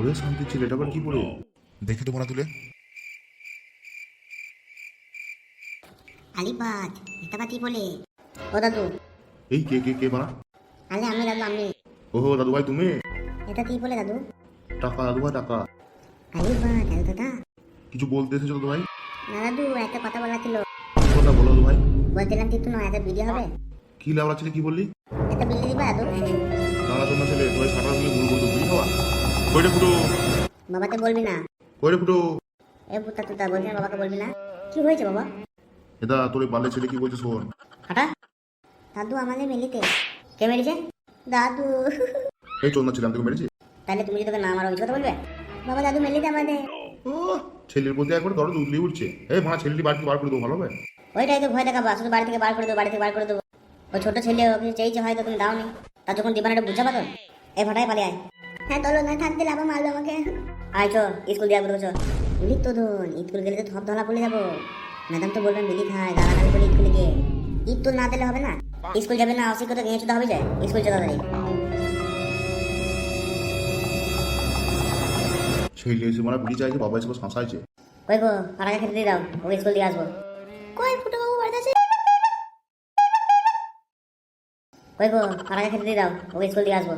ওরে শান্তি ছেলেটা আবার কি পড়ে দেখে তো মনে তুলে। আলিবাদ এটা বা কি বলে? ও দাদু। এই কে কে কে বানা আলে আমি দাদু আমি। ওহো দাদু ভাই তুমি? এটা কি বলে দাদু? টাকা দাদু ভাই টাকা। আলিবাদ দাদু দাদা। কিছু বলতে এসেছ দাদু ভাই? না দাদু একটা কথা বলা ছিল। কি কথা বলো দাদু ভাই? বলছিলাম না একটা ভিডিও হবে। কি লাউড়া ছেলে কি বললি? একটা বিল্লি দিবা দাদু? শোনা ছেলে তোমার খাওয়া কইরে ফুটো। বাবাকে বলবি না? কইরে ফুটো। এ পুতা তুতা বলবি না বাবাকে বলবি না? কি হয়েছে বাবা? এটা তোর এই বালের ছেলে কি বলছে শোন। হাটা। দাদু আমাদের মিলিতে। কে মেরেছে? দাদু। এই চন্দনা ছিলাম তোকে মেরেছি? তাহলে তুমি যদি না কথা বলবে? বাবা দাদু মেলিতে আমাদের। ও ছেলের প্রতি একবার উঠলি উঠছে। এই ভাঙা ছেলেটি বাড়ি বার করে দেবো ভালো হবে? ওইটাই তো ভয় দেখাবা শুধু বাড়ি থেকে বার করে দেবো বাড়ি থেকে বার করে দেবো। ওই ছোট ছেলে ওকে চেয়েছে হয়তো তুমি দাওনি। তা যখন দিবানা এটা বুঝাবা তো? এ ভাটাই পালিয়ে আয়। হ্যাঁ চলো না থাকতে আবার মারলো আমাকে। আয় চো স্কুল দিয়ে আসব চো বলি তো ধন স্কুল গেলে তো ধপ ধলা পড়ে যাব। ম্যাডাম তো বলবেন বিলি খায় গালাগালি করে স্কুলে গিয়ে ঈদ তো না দিলে হবে না। স্কুল যাবে না অশিক্ষিত গিয়ে চুদা হবে যায়। স্কুল চলে তাড়াতাড়ি। ছেলে এসে মানে বিড়ি চাইছে বাবা এসে শাঁসাইছে কই গো পাড়াকে খেতে দিয়ে দাও ওকে স্কুল দিয়ে আসব। কই ফুটো বাবু বাড়িতে আছে কই গো পাড়াকে খেতে দিয়ে দাও ওকে স্কুল দিয়ে আসব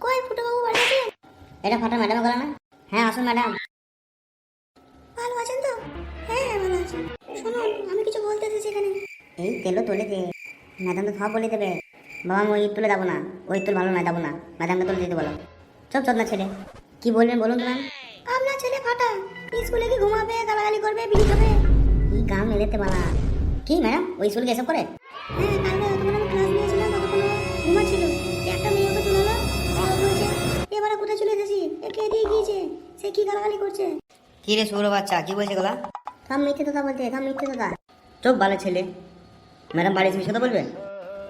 কই ফুটো বাবু বাড়িতে আছে এটা ফাটা ম্যাডাম গলা না হ্যাঁ আসুন ম্যাডাম ভালো আছেন তো? হ্যাঁ ভালো আছি। শুনুন আমি কিছু বলতে এসেছি এখানে। এই তেলো তোলে দে ম্যাডাম তো সব বলে দেবে। বাবা আমি ওই তুলে যাব না। ওই তুল ভালো না যাব না। ম্যাডামকে তুলে দিতে বলো। চপ চপ না ছেলে। কি বলবেন বলুন তো ম্যাম আপনার ছেলে ফাটা। স্কুলে কি ঘুমাবে গালাগালি করবে বিড়ি খাবে? কি গান মেরেতে বালা। কি ম্যাডাম ওই স্কুলে এসব করে? হ্যাঁ কালকে কে দিয়ে গিয়েছে? সে কি গালাগালি করছে? কি রে সৌর বাচ্চা কি বলছে গলা? সব মিথ্যে কথা বলতে সব মিথ্যে কথা। চোখ ভালো ছেলে। ম্যাডাম বাড়ি এসে কথা বলবে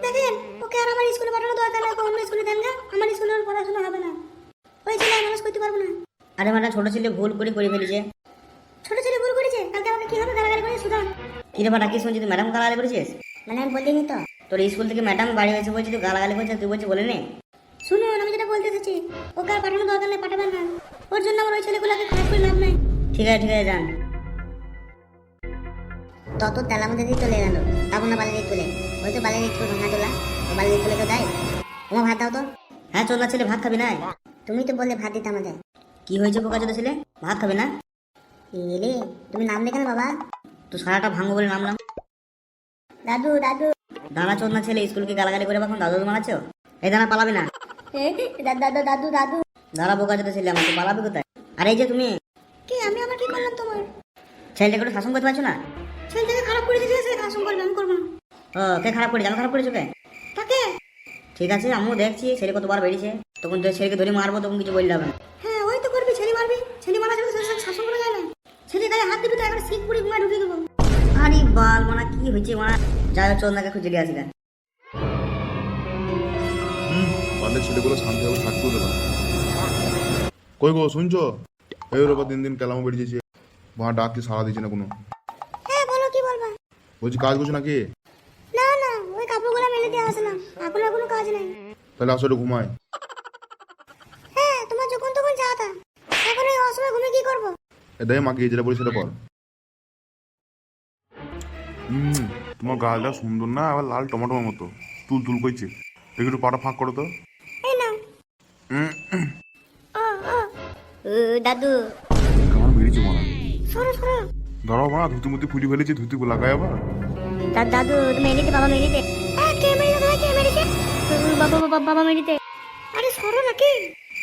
দেখেন ওকে আর আমার স্কুলে পাঠানো দরকার ওকে অন্য স্কুলে দেন গা। আমার স্কুলে ওর পড়াশোনা হবে না। ওই ছেলে মানুষ করতে পারব না। আরে ম্যাডাম ছোট ছেলে ভুল করে করে ফেলেছে। ছোট ছেলে ভুল করেছে? কালকে আমাকে কীভাবে গালাগালি করে সুধান কি রে বাটা কি শুনছি তুই? ম্যাডাম গালাগালি করেছিস? মানে আমি বলিনি তো। তোর স্কুল থেকে ম্যাডাম বাড়ি এসে বলছে তুই গালাগালি করছিস তুই বলছিস বলে নে শুনুন আমি যেটা বলতে এসেছি ওকে আর পাঠানো দরকার নেই পাঠাবেন না। ওর জন্য আমার ওই ছেলেগুলোকে খারাপ করে লাভ নাই। ঠিক আছে ঠিক আছে যান। তত মধ্যে দিয়ে চলে গেল। তখন না বালির তুলে ওই তো বালির ভাঙা তোলা ও বালির তুলে তো দেয় তোমার ভাত দাও তো। হ্যাঁ চল ছেলে ভাত খাবি না? তুমি তো বললে ভাত দিতে আমাদের। কি হয়েছে পোকা ছোট ছেলে? ভাত খাবে না? এলে তুমি নাম লেখা না বাবা? তো সারাটা ভাঙবো বলে নামলাম দাদু দাদু। দাঁড়া চোদ না ছেলে স্কুলকে গালাগালি করে এখন দাদু মারাচ্ছ? এই দাঁড়া পালাবি না। দাদু দাদু দাদু বোকা ছেলে আমাকে পালাবি কোথায়? আর এই যে তুমি? কি? আমি আবার কি করলাম তোমার? ছেলেটাকে একটু শাসন করতে পারছ না? ছেলেটাকে খারাপ করে দিয়েছে সে কাজ করবে আমি করব না। ও কে খারাপ করেছে? আমি খারাপ করেছ কে তাকে? ঠিক আছে আমিও দেখছি ছেলে কতবার বেরিয়েছে। তখন তো ছেলেকে ধরে মারবো তখন কিছু বললে হবে হ্যাঁ ওই তো করবি ছেলে মারবি। ছেলে মারা যাবে শাসন করা যায় না। ছেলে গায়ে হাত দিবি তো একবার শিখ পুরি ঘুমায় ঢুকিয়ে দেবো। আরে বাল মানা কি হয়েছে মানা যাই হোক চন্দাকে খুঁজে দিয়ে আসি বালের ছেলেগুলো শান্তি হবে থাকতেও দেবে না কই গো শুনছো? এই ওর দিন দিন কেলামো বেরিয়েছে। মা ডাক কি সারা দিচ্ছে না কোনো। হ্যাঁ বলো কি বলবা? বলছি কাজ করছ নাকি? না না ওই কাপড়গুলো মেলে দিয়ে আসলাম। এখন আর কোনো কাজ নেই। তাহলে আসলে ঘুমায় হ্যাঁ তোমার যখন তখন যা তা। এখন এই অসময় ঘুমিয়ে কি করব? এ দেয় মাকে যেটা বলি সেটা কর হুম তোমার গালটা সুন্দর না? আবার লাল টমেটোর মতো। তুল তুল করছে। দেখি একটু পাটা ফাঁক করো তো। দাদু। কেমন বেরিয়েছে মারা সরো সরো। ধরো মা ধুতি মুতি ফেলেছি ধুতি লাগাই আবার। দাদু তুমি মেরিতে বাবা মেরিতে কে মেরিতে কে মেরিতে বাবা বাবা বাবা মেরিতে আরে সরো নাকি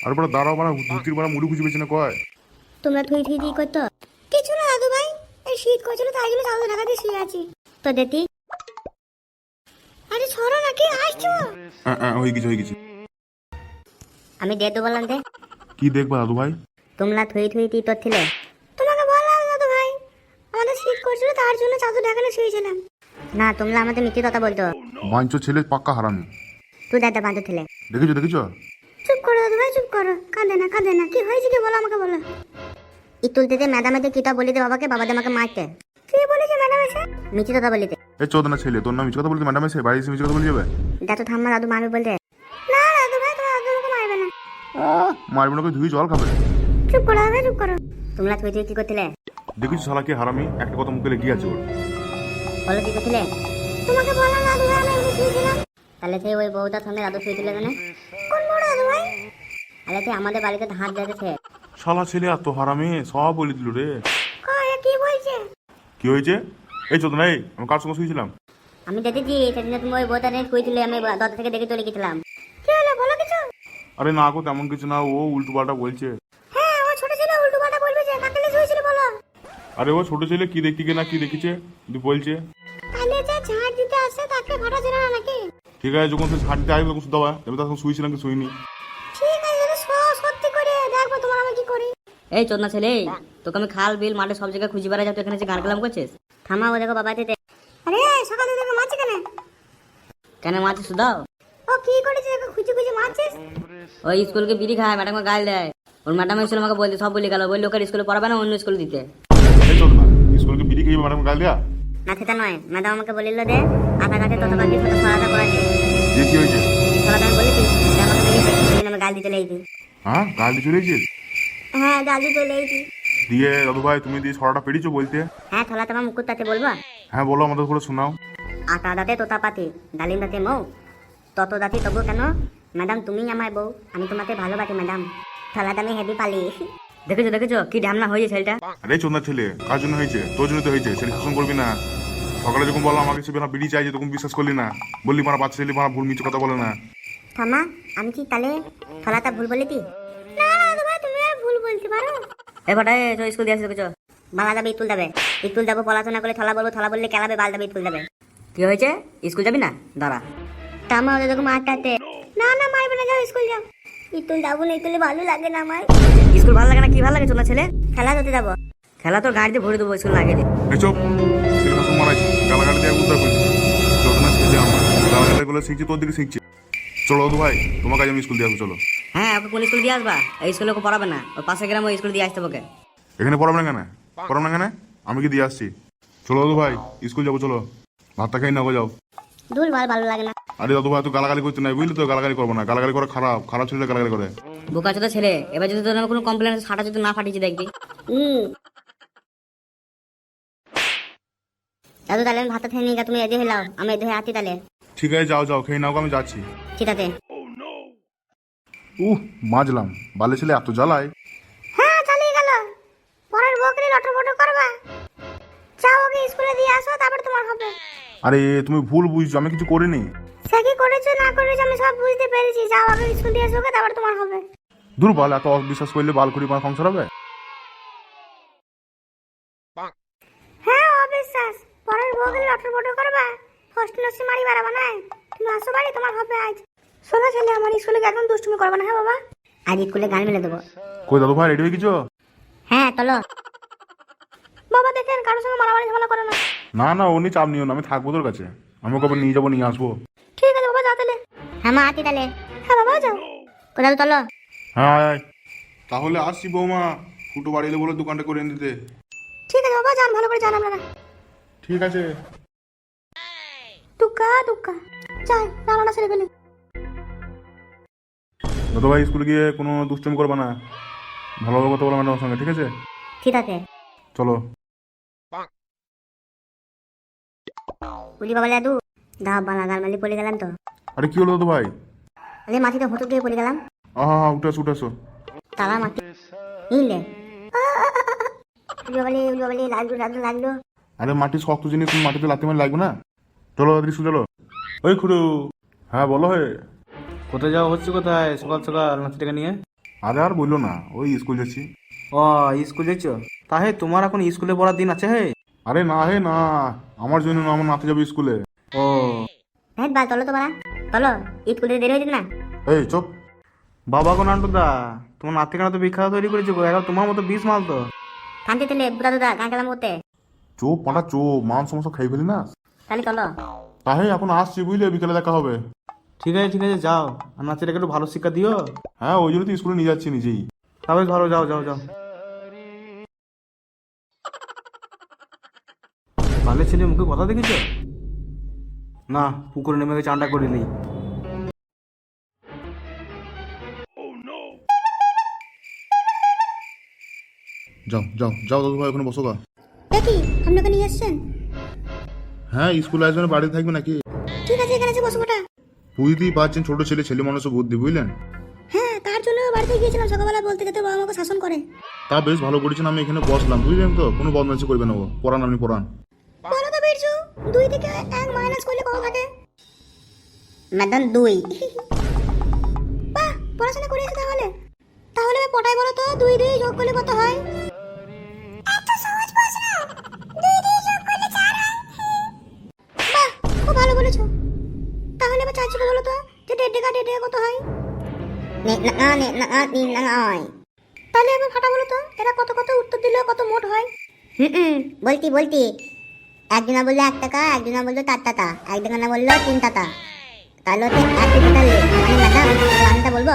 আর পরে দাঁড়াও মানে ধুতির মানে মুড়ি খুঁজে পেয়েছে না কয়? তোমরা থুই থুই দিয়ে করতো? কিছু না দাদু ভাই। এই শীত করছিল তাই জন্য চাদর ঢাকা দিয়ে শুয়ে আছি। তো দেতি। আরে সরো নাকি আসছো? আহ, আহ, হয়ে গেছে হয়ে গেছে। আমি দিয়ে দেবো বললাম দে। কি দেখবা দাদু ভাই? তোমরা থুই থুই তোর ছিলে? তোমাকে বললাম দাদু ভাই। আমাদের শীত করছিল তার জন্য চাদর ঢাকানো শুয়েছিলাম না তোমরা আমাদের মিথ্যে কথা বলতো। বাঞ্চ ছেলে পাক্কা হারামি। তুই দাদা বাঁধো ছিলে। দেখেছ দেখেছ? চুপ করো দাদু ভাই চুপ করো। কাঁদে না কাঁদে না। কি হয়েছে কি বলো আমাকে বলো। ই তুলতে যে ম্যাডামে কিটা বলি দে বাবাকে? বাবা দে আমাকে মারতে। কি বলেছে ম্যাডাম এসে? মিথ্যে কথা বলিতে। এ চোদনা ছেলে তোর নাম মিছ কথা বলতে ম্যাডাম এসে? বাড়ি এসে মিছ কথা বলে যাবে? দাদু ঠাম্মা দাদু মারবে বলতে। না দাদু ভাই তোমার দাদু আমাকে মারবে না। মারবে না ধুই জল খাবে। চুপ করো দাদা চুপ করো তোমরা তুই তুই কি করছিলে? দেখিস শালাকে হারামি একটা কথা মুখে লেগে আছে ওর। বলো কি করছিলে? তোমাকে বললাম দাদু ভাই আমি শুয়েছিলাম। তাহলে সেই ওই বউটার সঙ্গে দাদু শুয়েছিল কেন? কোন বড় দাদু ভাই? আরে তুই আমাদের বাড়িতে ধার দিতেছে শালা ছেলে এত হারামি সব বলে দিল রে। কয় কি বলছে কি হয়েছে? এই চোদ নাই আমি কার সঙ্গে শুয়েছিলাম? আমি দেখেছি সেদিন তুমি ওই বউটা নিয়ে শুয়েছিলে আমি দরজা থেকে দেখে চলে গেছিলাম। কি হলো বলো কিছু? আরে না গো তেমন কিছু না ও উল্টো পাল্টা বলছে হ্যাঁ ও ছোট ছেলে উল্টো পাল্টা বলবে যে কাকে নিয়ে শুয়েছিল বলো আরে ও ছোট ছেলে কি দেখতে না কি দেখেছে? তুই বলছে। তাহলে যে ঝাড় দিতে আসে তাকে ভাড়া ছিল না নাকি? ঠিক আছে যখন সে ছাড় দিতে আসবে তখন শুধু আমি তখন শুয়েছিলাম কি শুইনি? ঠিক আছে যদি স- সত্যি করে দেখব তোমার আমি কি করি। এই চোদনা ছেলে তোকে আমি খাল বিল মাঠে সব জায়গায় খুঁজে বেড়া যাও তুই এখানে যে গান কালাম করছিস? থামা ও দেখো বাবা দিতে আরে সকালে দেখো মাছ কেন? কেন মাছ সুদাও ও কি করেছে দেখো খুঁজে খুঁজে মারছিস? ওই স্কুলকে বিড়ি খায় ম্যাডামকে গাল দেয়। ওর ম্যাডাম এসে আমাকে বলতে সব বলে গেল। বলল ওকে স্কুলে পড়াবে না অন্য স্কুলে দিতে। খেয়ে ম্যাডাম গাল দেয়া? না সেটা নয়। ম্যাডাম আমাকে বলিল যে আধা কাছে তত বাকি ছোট সরাটা করাছে দিয়ে কি হয়েছে? সরাটা আমি বলেছি যে আমাকে বেরিয়েছে সেই আমি গাল দিতে লেগেছি। হ্যাঁ গাল দিয়ে চলে হ্যাঁ গাল দিতে লেগেছি। দিয়ে দাদু ভাই তুমি দিয়ে ছড়াটা পেরিয়েছো বলতে? হ্যাঁ থলা তোমার মুকুট তাতে বলব? হ্যাঁ বলো আমাদের করে শোনাও। আটা দাঁতে তোতা পাতি ডালিম দাঁতে মৌ। তত দাঁতি তবু কেন? ম্যাডাম তুমি আমার বউ আমি তোমাকে ভালোবাসি ম্যাডাম। থলাটা আমি হেভি পালি। দেখেছ দেখেছ? কি ঢামনা হয়েছে ছেলেটা? আরে চোদনা ছেলে কার জন্য হয়েছে? তোর জন্য তো হয়েছে ছেলে শাসন করবি না। সকালে যখন বললাম আমাকে সে না বিড়ি চাইছে তখন বিশ্বাস করলি না। বললি মারা বাচ্চা ছেলে মারা ভুল মিছে কথা বলে না। থামা আমি কি তাহলে থলাটা ভুল বলেছি না না দাদা তুমি আর ভুল বলতে পারো এ ফাটাই চো স্কুল দিয়ে আসে দেখেছ? বালা যাবে ইতুল যাবে ইতুল যাব পড়াশোনা করে থলা বলব থলা বললে কেলাবে বাল যাবে ইতুল যাবে কি হয়েছে? স্কুল যাবি না? দাঁড়া। থামা ওদের দেখো মারটাতে না না মারবে না যাও স্কুল যাও। ইতুল যাব না ইতুলে ভালো লাগে না আমার। স্কুল ভালো লাগে না কি ভালো লাগে? চোদনা ছেলে। খেলা করতে যাব। খেলা তোর গাড়িতে ভরে দেবো স্কুল লাগে এই চোপ। ছেলে শাসন গালাগালি দিয়ে উদ্ধার করেছিস চোদনা ছেলে আমার। গালাগালি শিখছি তোর দিকে শিখছি। চলো ভাই তোমার কাছে আমি স্কুল দিয়ে আসব চলো। হ্যাঁ ওকে কোন স্কুল দিয়ে আসবা? এই স্কুলে ওকে পড়াবে না। ওর পাশে গ্রামে ওই স্কুল দিয়ে আসতে ওকে। এখানে পড়াবে না কেন? পড়াবে না কেন? আমি কি দিয়ে আসছি? চলো দাদু ভাই স্কুল যাব চলো। ভাতটা খাই না গো যাও। ভালো লাগে না। আরে দাদু ভাই তো গালাগালি করতে নাই বুঝলি তো? গালাগালি করব না। গালাগালি করে খারাপ খারাপ ছেলে গালাগালি করে। বোকা চোদা ছেলে এবার যদি তোর নামে কোনো কমপ্লেন সাটা যদি না ফাটিয়েছে দেখবি। দাদু তাহলে আমি ভাতটা খেয়ে নিয়ে তুমি এদি হয়ে লাও আমি এদি হয়ে আছি তাহলে। ঠিক আছে যাও যাও খেয়ে নাও আমি যাচ্ছি। ঠিক আছে। উহ মাজলাম। বালে ছেলে এত জ্বালায়। হ্যাঁ চালিয়ে গেল। পরের বকরি লটর বটর করবা। যাও ওকে স্কুলে দিয়ে আসো তারপর তোমার হবে। আরে তুমি ভুল বুঝছ আমি কিছু করিনি। সে কি করেছ না করেছ আমি সব বুঝতে পেরেছি। যাও আগে স্কুল দিয়ে ওকে, তারপর তোমার হবে। দূর দুর্বল এত অবিশ্বাস করলে বাল করি আমার সংসার হবে? হ্যাঁ অবিশ্বাস। পরের বকরি লটর বটর করবা? ফার্স্ট নসি মারি বাড়াবা না? তুমি আসো বাড়ি তোমার হবে আজ। শোনা ছেলে আমার স্কুলে একদম দুষ্টুমি করবে না হ্যাঁ বাবা? আজ স্কুলে গান মিলে দেবো। কই দাদু ভাই রেডি হয়ে গেছো? হ্যাঁ চলো বাবা দেখেন কারোর সঙ্গে মারামারি ঝামেলা করে না। না না উনি চাপ নিও না আমি থাকব তোর কাছে। আমি কবে নিয়ে যাব নিয়ে আসব। ঠিক আছে বাবা যাও তাহলে। হ্যাঁ মা আতি তাহলে। হ্যাঁ বাবা যাও। কোথাও চলো? হ্যাঁ আয়, আয়। তাহলে আসছি বৌমা। ফুটো বাড়ি এলে বলে দোকানটা করে এনে দিতে। ঠিক আছে বাবা যান ভালো করে যান আপনারা। ঠিক আছে। দুক্কা দুক্কা যাই রান্নাটা সেরে ফেলি দাদু ভাই স্কুলে গিয়ে কোনো দুষ্টমি করবে না। ভালোভাবে কথা বলো ম্যাডামের সঙ্গে ঠিক আছে? ঠিক আছে। চলো। বুঝি বাবা দাদু দা বালা গাল মালি পড়ে গেলাম তো। আরে কি হলো দাদু ভাই? আরে মাটিতে হোঁচট দিয়ে পড়ে গেলাম। আহা হা উঠে আসো উঠে তালা মাটি। নিলে উলি বাবালি উলি বাবালি লাগল লাগল লাগল। আরে মাটি শক্ত জিনিস তুমি মাটিতে লাথি মারি লাগবে না? চলো দাদি স্কুল চলো। ওই খুড়ু। হ্যাঁ বলো হে। কোথায় যাওয়া হচ্ছে কোথায়? সকাল সকাল নাতিটাকে নিয়ে? আরে আর বলল না ওই স্কুল যাচ্ছি। ও স্কুল যাচ্ছ? তা হে তোমার এখন স্কুলে পড়ার দিন আছে হে? আরে না হে না আমার জন্য না আমার নাতে যাবে স্কুলে। ও। হ্যাঁ বা চলো তো বাড়া। চলো স্কুলে দেরি হয়েছে না? এই চুপ। বাবা গো নান্টুদা তোমার নাতিকানা তো বিখ্যাত তৈরি করেছে গো এখন তোমার মতো বিষ মাল তো। কান্তি তেলে বুড়া দাদা গান খেলাম করতে। চোপ পাটা চোপ মান সমস্যা খাই ফেলি না। তাহলে চলো। তাহে এখন আসছি বুঝলে বিকেলে দেখা হবে। ঠিক আছে ঠিক আছে যাও। আর নাতিটাকে একটু ভালো শিক্ষা দিও। হ্যাঁ ওই জন্য তো স্কুলে নিয়ে যাচ্ছি নিজেই। তবে ধরো যাও যাও যাও। ভালো ছেলে মুখে কথা দেখেছ? না পুকুরে নেমে গেছে চানটা করে নেই। যাও যাও যাও দাদু ভাই ওখানে বসো গা। দেখি আপনাকে নিয়ে এসছেন? হ্যাঁ স্কুলে আসবে না বাড়িতে থাকবে নাকি? ঠিক আছে এখানে এসে বসবো না বুঝতেই পারছেন ছোট ছেলে ছেলে মানুষের বুদ্ধি বুঝলেন? হ্যাঁ তার জন্য বাড়িতে গিয়েছিলাম সকালবেলা বলতে গেতে বাবা আমাকে শাসন করে। তা বেশ ভালো করেছেন আমি এখানে বসলাম বুঝলেন তো? কোনো বদমাইশি করবে না ও পড়ান আপনি পড়ান। দুই থেকে এক মাইনাস করলে কত থাকে? ম্যাডাম দুই। বাহ, পড়াশোনা করে তাহলে। তাহলে পটাই বলো তো, দুই দুই যোগ করলে কত হয়? এত হয়। খুব ভালো বলেছ। তাহলে এবার চার ছিল বলো তো, যে দেড় টাকা দেড় টাকা কত হয়? তাহলে এবার ফাটা বলো তো, এরা কত কত উত্তর দিলে কত মোট হয়? হুম, বলতি বলতি। একজনা বলল এক টাকা একজনা বলল চার টাকা একজনা বলল তিন টাকা। তাহলে হচ্ছে এক টু তেতাল্লিশ মানে ম্যাডাম? মানেটা বলব?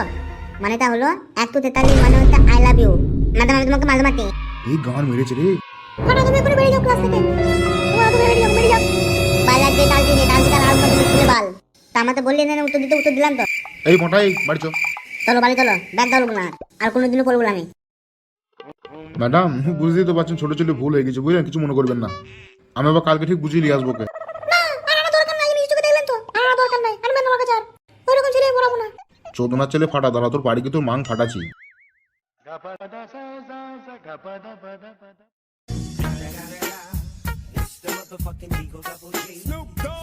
মানেটা হলো এক টু তেতাল্লিশ মানে হচ্ছে আই লাভ ইউ ম্যাডাম আমি তোমাকে মালদা মারছি। এই গান মেরেছে রে। ফাটা তুমি বেরিয়ে যাও ক্লাস থেকে? তোমরা তুমি বেরিয়ে যাও বেরিয়ে যাও। দিয়ে ডাল দিয়ে ডাল দিয়ে আর বাল। তা বললি না উত্তর দিতে উত্তর দিলাম তো। এই মোটাই বাড়ি চলো। বাড়ি চলো ব্যাগ দাও না। আর কোনোদিনও পড়ব না আমি। ম্যাডাম বুঝতেই তো পারছেন ছোট ছেলে ভুল হয়ে গেছে বুঝলেন? কিছু মনে করবেন না। আমি আবার কালকে ঠিক বুঝিয়ে নিয়ে আসব চোদনা ছেলে না। চোদনার ছেলে ফাটা দাঁড়া তোর বাড়ি কি তোর মাং ফাটাছি? Snoop Dogg.